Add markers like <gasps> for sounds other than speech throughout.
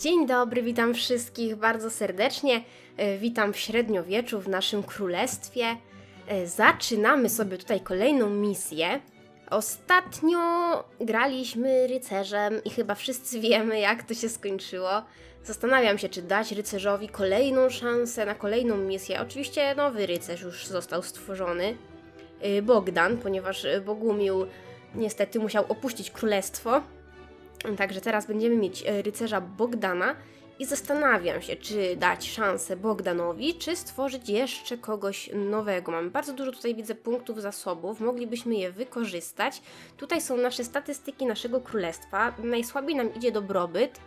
Dzień dobry, witam wszystkich bardzo serdecznie. E, Witam w średniowieczu w naszym królestwie. E, Zaczynamy sobie tutaj kolejną misję. Ostatnio graliśmy rycerzem i chyba wszyscy <laughs> wiemy, jak to się skończyło. Zastanawiam się, czy dać rycerzowi kolejną szansę na kolejną misję. Oczywiście nowy rycerz już został stworzony. Y, Bogdan, ponieważ Bogumił niestety musiał opuścić królestwo. Także teraz będziemy mieć e, rycerza Bogdana i zastanawiam się, czy dać szansę Bogdanowi, czy stworzyć jeszcze kogoś nowego. Mamy bardzo dużo tutaj widzę punktów zasobów, moglibyśmy je wykorzystać. Tutaj są nasze statystyki naszego królestwa. Najsłabiej nam idzie dobrobyt,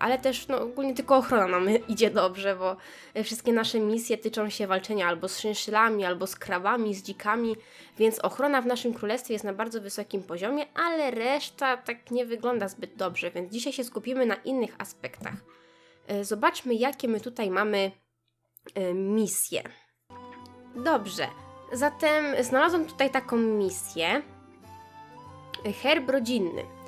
ale też no, ogólnie tylko ochrona nam <laughs> idzie dobrze, bo e, wszystkie nasze misje tyczą się walczenia albo z szynszylami, albo z krabami, z dzikami, więc ochrona w naszym królestwie jest na bardzo wysokim poziomie, ale reszta tak nie wygląda zbyt dobrze, więc dzisiaj się skupimy na innych aspektach. E, Zobaczmy, jakie my tutaj mamy e, misje. Dobrze, zatem znalazłam tutaj taką misję. Herb rodzinny.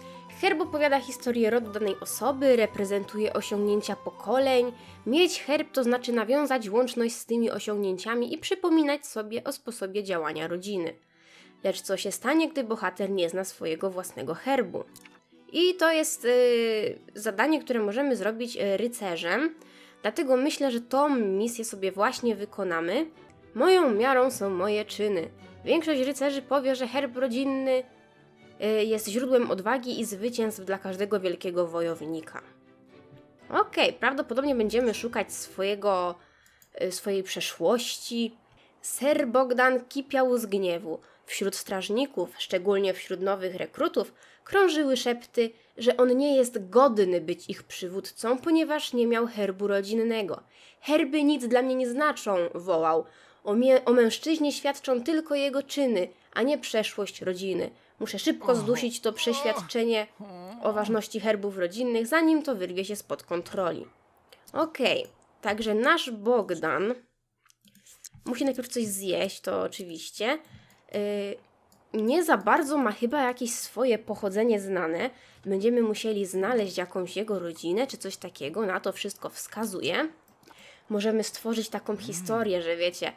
Herb opowiada historię rodu danej osoby, reprezentuje osiągnięcia pokoleń. Mieć herb to znaczy nawiązać łączność z tymi osiągnięciami i przypominać sobie o sposobie działania rodziny. Lecz co się stanie, gdy bohater nie zna swojego własnego herbu? I to jest y, zadanie, które możemy zrobić y, rycerzem, dlatego myślę, że tą misję sobie właśnie wykonamy. Moją miarą są moje czyny. Większość rycerzy powie, że herb rodzinny jest źródłem odwagi i zwycięstw dla każdego wielkiego wojownika. Okej, prawdopodobnie będziemy szukać swojego, y, swojej przeszłości. Ser Bogdan kipiał z gniewu. Wśród strażników, szczególnie wśród nowych rekrutów, krążyły szepty, że on nie jest godny być ich przywódcą, ponieważ nie miał herbu rodzinnego. Herby nic dla mnie nie znaczą, wołał. O, mie- o mężczyźnie świadczą tylko jego czyny, a nie przeszłość rodziny. Muszę szybko zdusić to przeświadczenie o ważności herbów rodzinnych, zanim to wyrwie się spod kontroli. Okej, także nasz Bogdan musi najpierw coś zjeść, to oczywiście. Yy, nie za bardzo ma chyba jakieś swoje pochodzenie znane. Będziemy musieli znaleźć jakąś jego rodzinę czy coś takiego, na to wszystko wskazuje. Możemy stworzyć taką historię, że wiecie,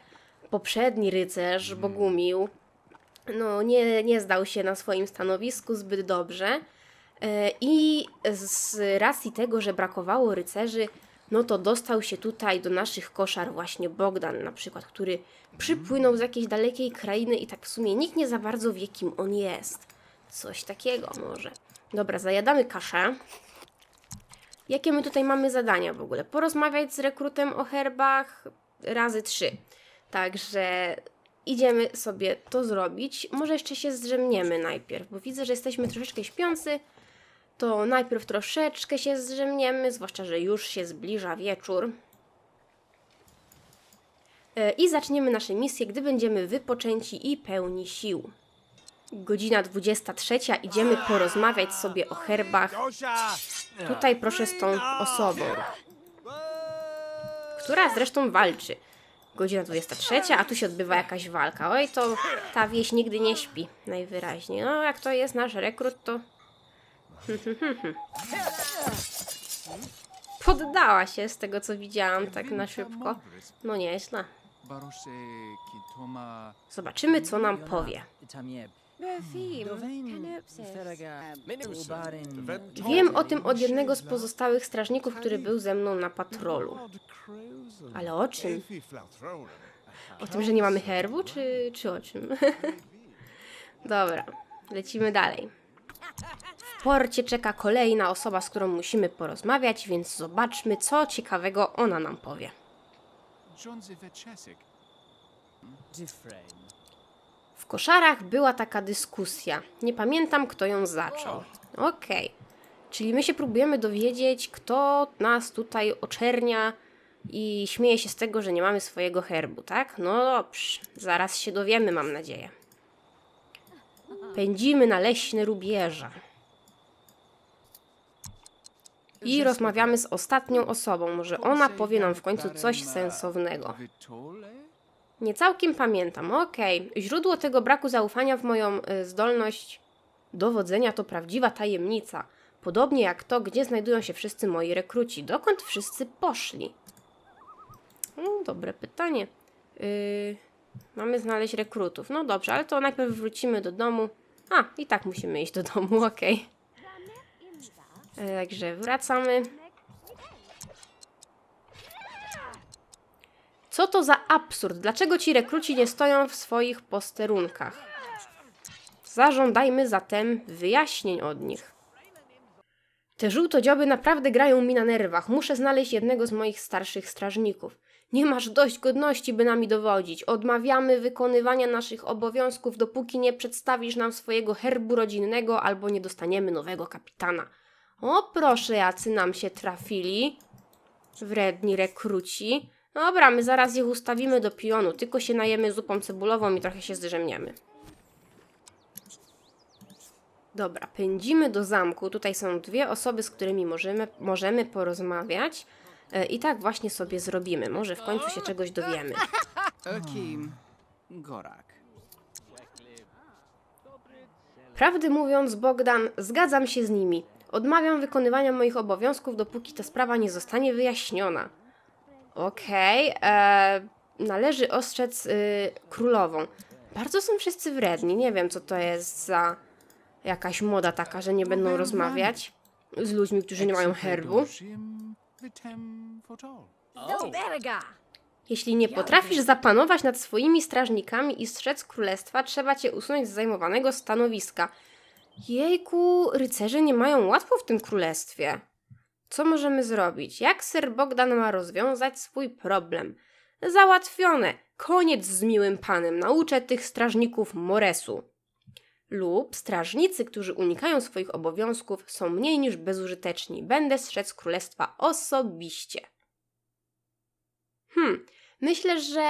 poprzedni rycerz, Bogumił, no nie, nie zdał się na swoim stanowisku zbyt dobrze. E, I z racji tego, że brakowało rycerzy, no to dostał się tutaj do naszych koszar właśnie Bogdan na przykład, który przypłynął z jakiejś dalekiej krainy i tak w sumie nikt nie za bardzo wie, kim on jest. Coś takiego może. Dobra, zajadamy kaszę. Jakie my tutaj mamy zadania w ogóle? Porozmawiać z rekrutem o herbach razy trzy. Także idziemy sobie to zrobić. Może jeszcze się zdrzemniemy najpierw, bo widzę, że jesteśmy troszeczkę śpiący. To najpierw troszeczkę się zdrzemniemy, zwłaszcza, że już się zbliża wieczór. E, I zaczniemy nasze misje, gdy będziemy wypoczęci i pełni sił. Godzina 23. Idziemy porozmawiać sobie o herbach. Tutaj proszę z tą osobą, która zresztą walczy. Godzina 23, a tu się odbywa jakaś walka. Oj, to ta wieś nigdy nie śpi, najwyraźniej. No, jak to jest nasz rekrut, to... <laughs> Poddała się z tego, co widziałam tak na szybko. No nieźle. Zobaczymy, co nam powie. Wiem o tym od jednego z pozostałych strażników, który był ze mną na patrolu. Ale o czym? O tym, że nie mamy herbu, czy, czy o czym? <laughs> Dobra, lecimy dalej. W porcie czeka kolejna osoba, z którą musimy porozmawiać, więc zobaczmy, co ciekawego ona nam powie. W koszarach była taka dyskusja. Nie pamiętam, kto ją zaczął. Okej. Czyli my się próbujemy dowiedzieć, kto nas tutaj oczernia i śmieje się z tego, że nie mamy swojego herbu, tak? No dobrze. Zaraz się dowiemy, mam nadzieję. Pędzimy na leśne rubieża. I rozmawiamy z ostatnią osobą. Może ona powie nam w końcu coś sensownego. Nie całkiem pamiętam. Okej. Źródło tego braku zaufania w moją y, zdolność dowodzenia to prawdziwa tajemnica. Podobnie jak to, gdzie znajdują się wszyscy moi rekruci. Dokąd wszyscy poszli? No, dobre pytanie. Yy, mamy znaleźć rekrutów. No dobrze, ale to najpierw wrócimy do domu. A, i tak musimy iść do domu, okej. E, Także wracamy. Co to za absurd? Dlaczego ci rekruci nie stoją w swoich posterunkach? Zażądajmy zatem wyjaśnień od nich. Te żółtodzioby naprawdę grają mi na nerwach. Muszę znaleźć jednego z moich starszych strażników. Nie masz dość godności, by nami dowodzić. Odmawiamy wykonywania naszych obowiązków, dopóki nie przedstawisz nam swojego herbu rodzinnego albo nie dostaniemy nowego kapitana. O proszę, jacy nam się trafili. Wredni rekruci. Dobra, my zaraz ich ustawimy do pionu, tylko się najemy zupą cebulową i trochę się zdrzemniemy. Dobra, pędzimy do zamku. Tutaj są dwie osoby, z którymi możemy, możemy porozmawiać. E, I tak właśnie sobie zrobimy. Może w końcu się czegoś dowiemy. Kim? Gorak. Prawdę mówiąc, Bogdan, zgadzam się z nimi. Odmawiam wykonywania moich obowiązków, dopóki ta sprawa nie zostanie wyjaśniona. Okej, e, należy ostrzec y, królową. Bardzo są wszyscy wredni. Nie wiem, co to jest za jakaś moda taka, że nie będą rozmawiać z ludźmi, którzy nie mają herbu. Jeśli nie potrafisz zapanować nad swoimi strażnikami i strzec królestwa, trzeba cię usunąć z zajmowanego stanowiska. Jejku, rycerze nie mają łatwo w tym królestwie. Co możemy zrobić? Jak Sir Bogdan ma rozwiązać swój problem? Załatwione! Koniec z miłym panem. Nauczę tych strażników Moresu. Lub strażnicy, którzy unikają swoich obowiązków, są mniej niż bezużyteczni. Będę strzec królestwa osobiście. Hmm, myślę, że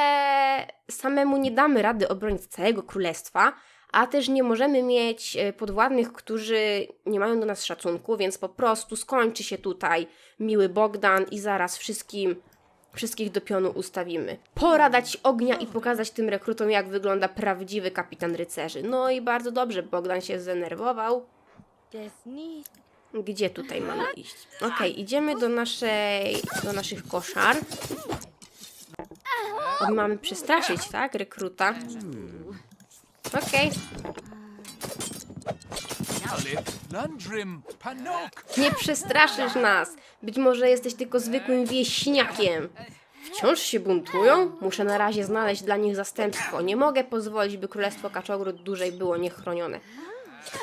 samemu nie damy rady obronić całego królestwa, a też nie możemy mieć e, podwładnych, którzy nie mają do nas szacunku, więc po prostu skończy się tutaj miły Bogdan i zaraz wszystkim, wszystkich do pionu ustawimy. Pora dać ognia i pokazać tym rekrutom, jak wygląda prawdziwy kapitan rycerzy. No i bardzo dobrze, Bogdan się zdenerwował. Gdzie tutaj mamy iść? Okej, idziemy do naszej, do naszych koszar. Mamy przestraszyć, tak? Rekruta. Okej. Nie przestraszysz nas. Być może jesteś tylko zwykłym wieśniakiem. Wciąż się buntują? Muszę na razie znaleźć dla nich zastępstwo. Nie mogę pozwolić, by Królestwo Kaczogród dłużej było niechronione.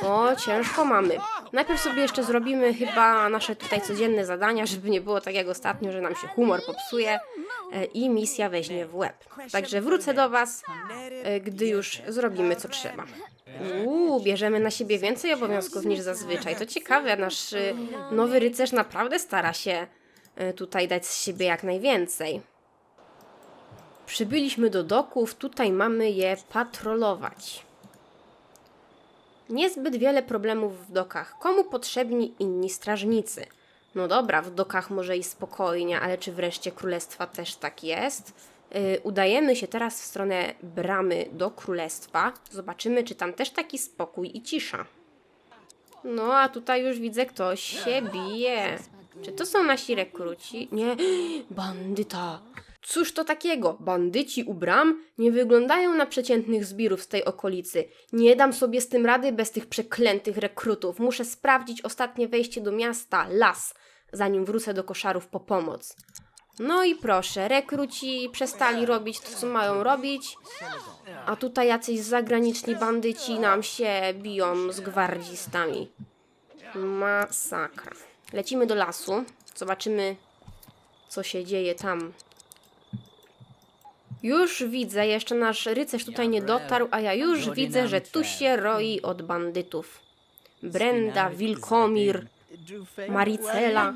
O, ciężko mamy. Najpierw sobie jeszcze zrobimy chyba nasze tutaj codzienne zadania, żeby nie było tak jak ostatnio, że nam się humor popsuje e, i misja weźmie w łeb. Także wrócę do Was, e, gdy już zrobimy co trzeba. Uuu, bierzemy na siebie więcej obowiązków niż zazwyczaj. To ciekawe, nasz y, nowy rycerz naprawdę stara się tutaj dać z siebie jak najwięcej. Przybyliśmy do doków, tutaj mamy je patrolować. Niezbyt wiele problemów w dokach. Komu potrzebni inni strażnicy? No dobra, w dokach może i spokojnie, ale czy wreszcie królestwa też tak jest? Yy, udajemy się teraz w stronę bramy do królestwa. Zobaczymy, czy tam też taki spokój i cisza. No, a tutaj już widzę, ktoś się bije. Czy to są nasi rekruci? Nie, <gasps> bandyta. Cóż to takiego? Bandyci u bram nie wyglądają na przeciętnych zbirów z tej okolicy. Nie dam sobie z tym rady bez tych przeklętych rekrutów. Muszę sprawdzić ostatnie wejście do miasta, las, zanim wrócę do koszarów po pomoc. No i proszę, rekruci przestali robić to, co mają robić, a tutaj jacyś zagraniczni bandyci nam się biją z gwardzistami. Masakra. Lecimy do lasu, zobaczymy, co się dzieje tam. Już widzę, jeszcze nasz rycerz tutaj nie dotarł, a ja już widzę, że tu się roi od bandytów. Brenda, Wilkomir, Maricela.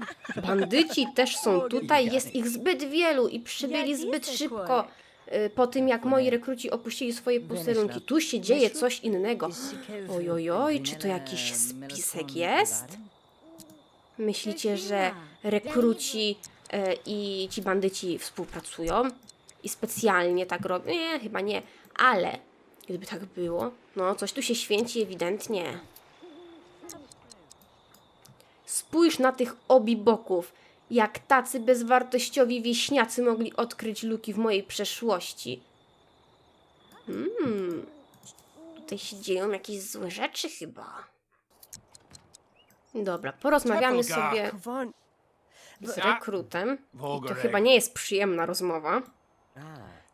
Bandyci też są tutaj, jest ich zbyt wielu i przybyli zbyt szybko y, po tym, jak moi rekruci opuścili swoje posterunki. Tu się dzieje coś innego. Ojojoj, czy to jakiś spisek jest? Myślicie, że rekruci e, i ci bandyci współpracują i specjalnie tak robią? Nie, chyba nie, ale gdyby tak było, no coś tu się święci ewidentnie. Spójrz na tych obiboków. Jak tacy bezwartościowi wieśniacy mogli odkryć luki w mojej przeszłości. Hmm. Tutaj się dzieją jakieś złe rzeczy chyba. Dobra, porozmawiamy sobie z rekrutem. I to chyba nie jest przyjemna rozmowa.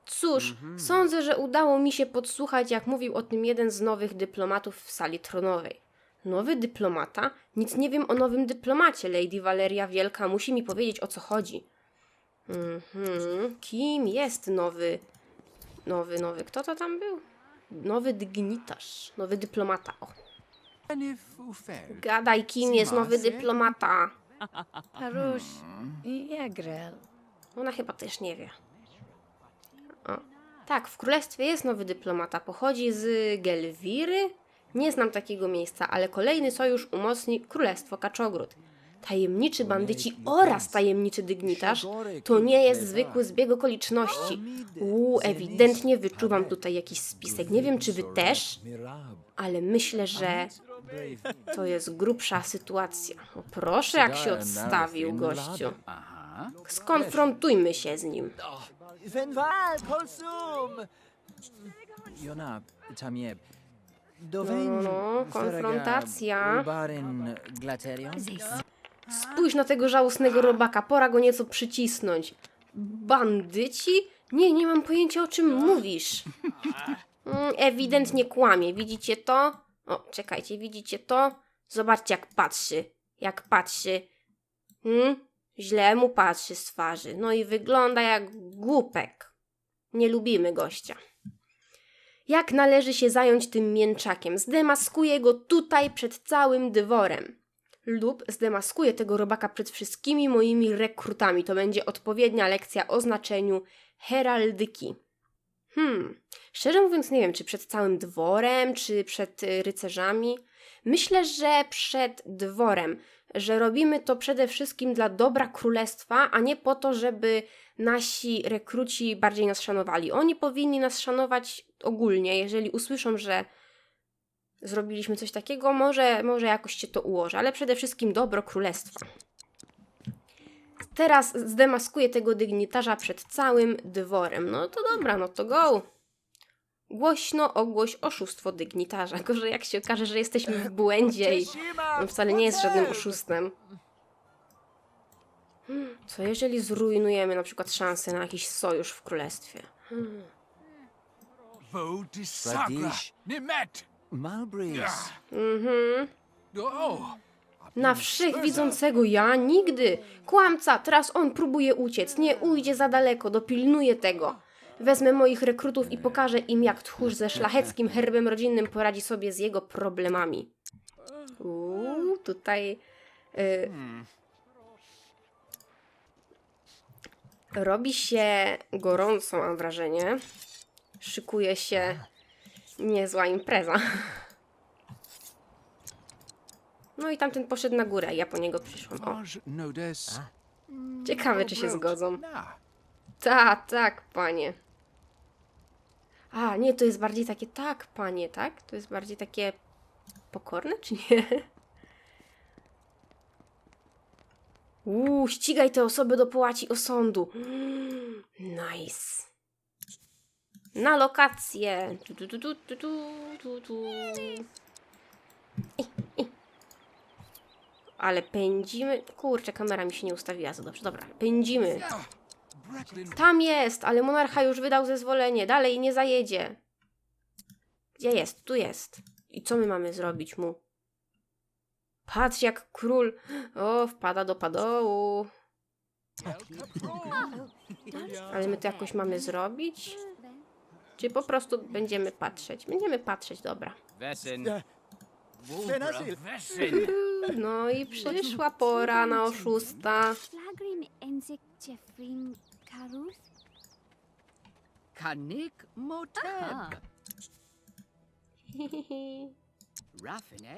Cóż, sądzę, że udało mi się podsłuchać, jak mówił o tym jeden z nowych dyplomatów w sali tronowej. Nowy dyplomata? Nic nie wiem o nowym dyplomacie. Lady Valeria Wielka musi mi powiedzieć o co chodzi. Mhm. Kim jest nowy. Nowy, nowy. Kto to tam był? Nowy dygnitarz. Nowy dyplomata. O. Gadaj, kim jest nowy dyplomata. Harush. Jagrel. Ona chyba też nie wie. O. Tak, w królestwie jest nowy dyplomata. Pochodzi z Gelwiry. Nie znam takiego miejsca, ale kolejny sojusz umocni Królestwo Kaczogród. Tajemniczy bandyci oraz tajemniczy dygnitarz to nie jest zwykły zbieg okoliczności. Uuu, ewidentnie wyczuwam tutaj jakiś spisek. Nie wiem, czy wy też, ale myślę, że to jest grubsza sytuacja. O, proszę, jak się odstawił gościu. Skonfrontujmy się z nim. Fenwal, Kolsum! Jona, tam je. No, no, konfrontacja. Spójrz na tego żałosnego robaka, pora go nieco przycisnąć. Bandyci? Nie, nie mam pojęcia o czym mówisz. Mm, Ewidentnie kłamie, widzicie to? O, czekajcie, widzicie to? Zobaczcie jak patrzy, jak patrzy. Hmm? Źle mu patrzy z twarzy, no i wygląda jak głupek. Nie lubimy gościa. Jak należy się zająć tym mięczakiem? Zdemaskuję go tutaj przed całym dworem lub zdemaskuję tego robaka przed wszystkimi moimi rekrutami. To będzie odpowiednia lekcja o znaczeniu heraldyki. Hmm, szczerze mówiąc, nie wiem, czy przed całym dworem, czy przed y, rycerzami. Myślę, że przed dworem, że robimy to przede wszystkim dla dobra królestwa, a nie po to, żeby nasi rekruci bardziej nas szanowali. Oni powinni nas szanować ogólnie, jeżeli usłyszą, że zrobiliśmy coś takiego, może, może jakoś się to ułoży, ale przede wszystkim dobro królestwa. Teraz zdemaskuję tego dygnitarza przed całym dworem. No to dobra, no to go. Głośno ogłoś oszustwo dygnitarza. <laughs> Gorzej jak się okaże, że jesteśmy w błędzie i on wcale nie jest żadnym oszustem. Co jeżeli zrujnujemy na przykład szansę na jakiś sojusz w królestwie? Hmm. Mhm. Na wszechwidzącego ja nigdy. Kłamca, teraz on próbuje uciec. Nie ujdzie za daleko, dopilnuję tego. Wezmę moich rekrutów i pokażę im, jak tchórz ze szlacheckim herbem rodzinnym poradzi sobie z jego problemami. Uuu, tutaj. Y, robi się gorąco, mam wrażenie. Szykuje się niezła impreza. No i tamten poszedł na górę, ja po niego przyszłam. O, ciekawe, czy się zgodzą. Tak, tak, panie. A, nie, to jest bardziej takie tak, panie, tak? To jest bardziej takie pokorne, czy nie? Uuu, ścigaj te osoby do połaci osądu. Nice. Na lokację. Tu, tu, tu, tu, tu, tu. Ale pędzimy. Kurczę, kamera mi się nie ustawiła za dobrze. Dobra, pędzimy. Tam jest, ale monarcha już wydał zezwolenie. Dalej nie zajedzie. Gdzie jest? Tu jest. I co my mamy zrobić mu? Patrz jak król. O, wpada do padołu. Ale my to jakoś mamy zrobić? Czy po prostu będziemy patrzeć? Będziemy patrzeć, dobra. No i przyszła pora na oszusta. Karuth? Kanik. Moteb. <laughs> Raffine.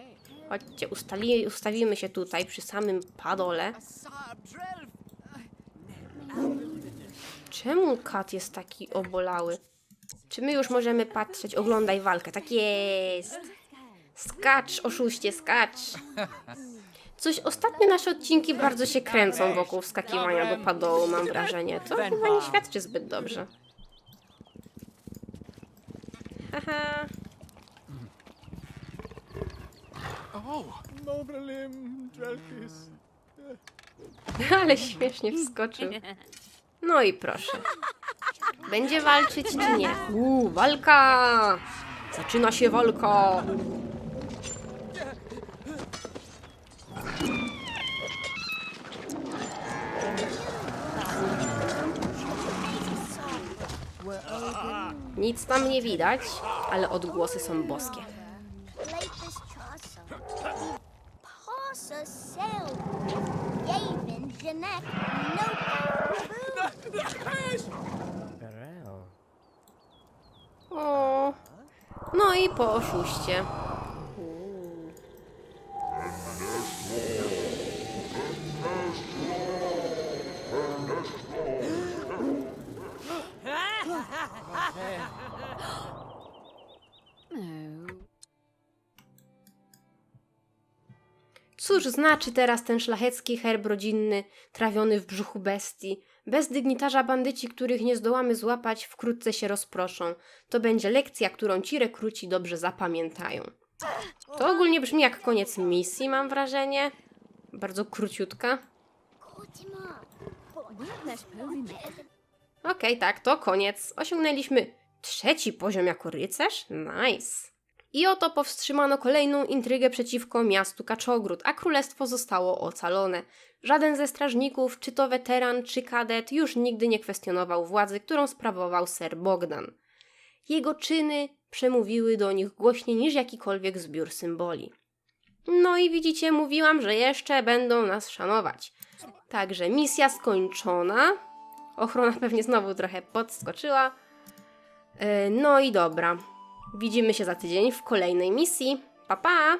Chodźcie, ustali, ustawimy się tutaj przy samym padole. Czemu kat jest taki obolały? Czy my już możemy patrzeć? Oglądaj walkę. Tak jest. Skacz, oszuście, skacz. <laughs> Coś ostatnio nasze odcinki bardzo się kręcą wokół wskakiwania do padołu, mam wrażenie. To chyba nie świadczy zbyt dobrze. Haha. <laughs> Ale śmiesznie wskoczył. No i proszę. Będzie walczyć czy nie? Uuu, walka! Zaczyna się walka! Nic tam nie widać, ale odgłosy są boskie. O, no i po oszuście. Cóż znaczy teraz ten szlachecki herb rodzinny, trawiony w brzuchu bestii? Bez dygnitarza bandyci, których nie zdołamy złapać, wkrótce się rozproszą. To będzie lekcja, którą ci rekruci dobrze zapamiętają. To ogólnie brzmi jak koniec misji, mam wrażenie. Bardzo króciutka. Okej, tak, to koniec. Osiągnęliśmy trzeci poziom jako rycerz. Nice. I oto powstrzymano kolejną intrygę przeciwko miastu Kaczogród, a królestwo zostało ocalone. Żaden ze strażników, czy to weteran, czy kadet, już nigdy nie kwestionował władzy, którą sprawował ser Bogdan. Jego czyny przemówiły do nich głośniej niż jakikolwiek zbiór symboli. No i widzicie, mówiłam, że jeszcze będą nas szanować. Także misja skończona. Ochrona pewnie znowu trochę podskoczyła. E, No i dobra. Widzimy się za tydzień w kolejnej misji. Pa pa!